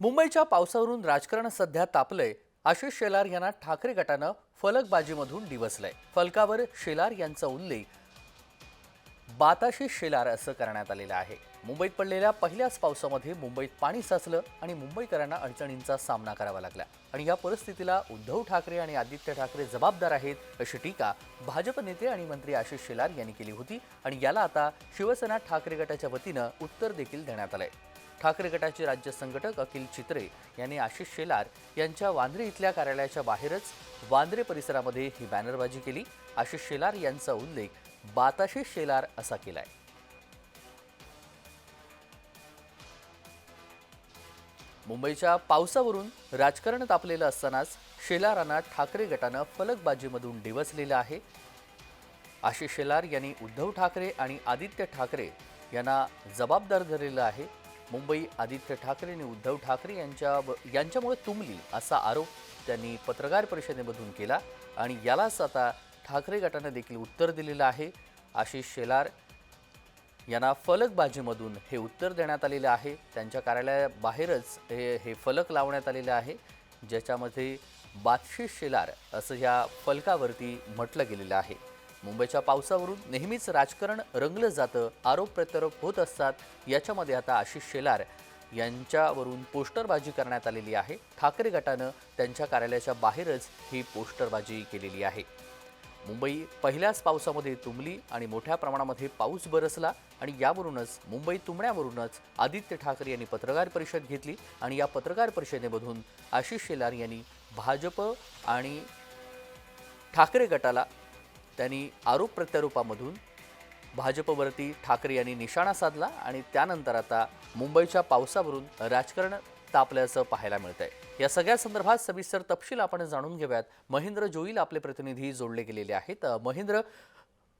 मुंबईच्या पावसावरून राजकारण सध्या तापलंय आशिष शेलार यांना ठाकरे गटानं फलकबाजीमधून डिवसलंय. फलकावर शेलार यांचा उल्लेख बाताशी शेलार असं करण्यात आलेलं आहे. मुंबईत पडलेल्या पहिल्याच पावसामध्ये मुंबईत पाणी साचलं आणि मुंबईकरांना अडचणींचा सामना करावा लागला. आणि या परिस्थितीला उद्धव ठाकरे आणि आदित्य ठाकरे जबाबदार आहेत अशी टीका भाजप नेते आणि मंत्री आशिष शेलार यांनी केली होती आणि याला आता शिवसेना ठाकरे गटाच्या वतीनं उत्तर देखील देण्यात आलंय. ठाकरे गटाचे राज्य संघटक अखिल चित्रे यांनी आशिष शेलार यांच्या वांद्रे इथल्या कार्यालयाच्या बाहेरच वांद्रे परिसरामध्ये ही बॅनरबाजी केली. आशिष शेलार यांचा उल्लेख बाताशिष शेलार असा केलाय. मुंबईच्या पावसावरून राजकारण तापलेलं असतानाच शेलारांना ठाकरे गटानं फलकबाजीमधून डिवचलेलं आहे. आशिष शेलार यांनी उद्धव ठाकरे आणि आदित्य ठाकरे यांना जबाबदार धरलेलं आहे. मुंबई आदित्य ठाकरे आणि उद्धव ठाकरे यांच्या यांच्यामुळे तुंबली असा आरोप त्यांनी पत्रकार परिषदेमधून केला आणि यालाच आता ठाकरे गटाने देखील उत्तर दिलेलं आहे. आशिष शेलार यांना फलकबाजीमधून हे उत्तर देण्यात आलेलं आहे. त्यांच्या कार्यालयाबाहेरच हे हे फलक लावण्यात आलेले आहे. ज्याच्यामध्ये बादशिष शेलार असं या फलकावरती म्हटलं गेलेलं आहे. मुंबईच्या पावसावरून नेहमीच राजकारण रंगलं जातं आरोप प्रत्यारोप होत असतात याच्यामध्ये आता आशिष शेलार यांच्यावरून पोस्टरबाजी करण्यात आलेली आहे. ठाकरे गटानं त्यांच्या कार्यालयाच्या बाहेरच ही पोस्टरबाजी केलेली आहे. मुंबई पहिल्याच पावसामध्ये तुंबली आणि मोठ्या प्रमाणामध्ये पाऊस बरसला आणि यावरूनच मुंबई तुंबण्यावरूनच आदित्य ठाकरे यांनी पत्रकार परिषद घेतली आणि या पत्रकार परिषदेमधून आशिष शेलार यांनी भाजप आणि ठाकरे गटाला त्यांनी आरोप प्रत्यारोपामधून भाजपवरती ठाकरे यांनी निशाणा साधला आणि त्यानंतर आता मुंबईच्या पावसावरून राजकारण तापल्याचं पाहायला मिळत आहे या सगळ्या संदर्भात सविस्तर तपशील आपण जाणून घेऊयात. महेंद्र जोईल आपले प्रतिनिधी जोडले गेलेले आहेत. महेंद्र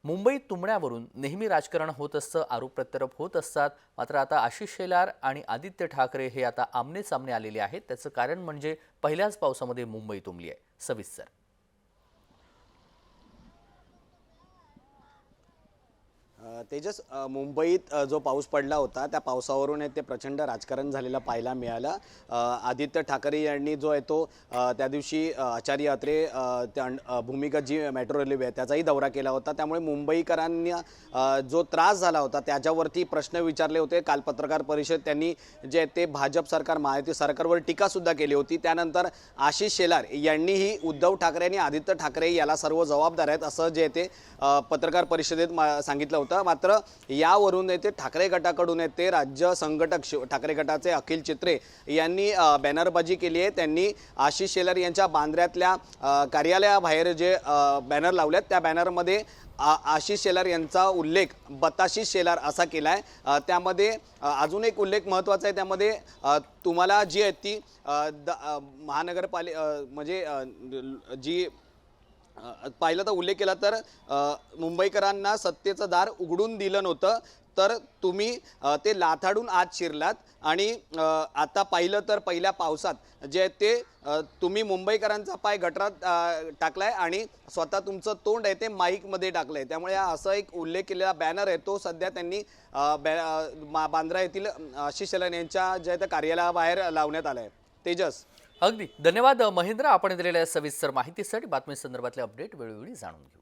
मुंबई तुंबण्यावरून नेहमी राजकारण होत असतं आरोप प्रत्यारोप होत असतात. मात्र आता आशिष शेलार आणि आदित्य ठाकरे हे आता आमने सामने आलेले आहेत. त्याचं कारण म्हणजे पहिल्याच पावसामध्ये मुंबई तुंबली आहे. सविस्तर. तेजस मुंबईत जो पाऊस पडला होता त्या पावसावरून ते प्रचंड राजकारण झालेलं पाहायला मिळालं. आदित्य ठाकरे यांनी जो आहे तो त्या दिवशी आचार्य अत्रे त्या भूमिगत जी मेट्रो रेल्वे आहे त्याचाही दौरा केला होता. त्यामुळे मुंबईकरांना जो त्रास झाला होता त्याच्यावरती प्रश्न विचारले होते. काल पत्रकार परिषद त्यांनी जे ते भाजप सरकार महायुती सरकारवर टीकासुद्धा केली होती. त्यानंतर आशिष शेलार यांनीही उद्धव ठाकरे आणि आदित्य ठाकरे याला सर्व जबाबदार आहेत असं जे ते पत्रकार परिषदेत मा- सांगितलं होतं. मात्र यावरून येते ठाकरे गटाकडून येते राज्य संघटक शिव ठाकरे गटाचे अखिल चित्रे यांनी बॅनरबाजी केली आहे. त्यांनी आशिष शेलार यांच्या बांद्र्यातल्या कार्यालयाबाहेर जे बॅनर लावल्यात त्या बॅनरमध्ये आ- आशिष शेलार यांचा उल्लेख बताशिष शेलार असा केला आहे त्यामध्ये अजून एक उल्लेख महत्त्वाचा आहे. त्यामध्ये तुम्हाला जी आहे ती द अ, म्हणजे जी पाहिलं तर उल्लेख केला तर मुंबईकरांना सत्तेचं दार उघडून दिलं नव्हतं. तर तुम्ही ते लाथाडून आत शिरलात आणि आता पाहिलं तर पहिल्या पावसात जे ते तुम्ही मुंबईकरांचा पाय गटरात टाकलाय आणि स्वतः तुमचं तोंड आहे ते माईकमध्ये टाकलं आहे त्यामुळे असं एक उल्लेख केलेला बॅनर आहे. तो सध्या त्यांनी बॅ मा- बांद्रा येथील आशिष यांच्या जे आहे त्या कार्यालयाबाहेर लावण्यात आला आहे तेजस. अगदी. धन्यवाद महेंद्र. आपण दिलेल्या सविस्तर माहितीसाठी बातमी संदर्भातले अपडेट वेळोवेळी जाणून घेऊ.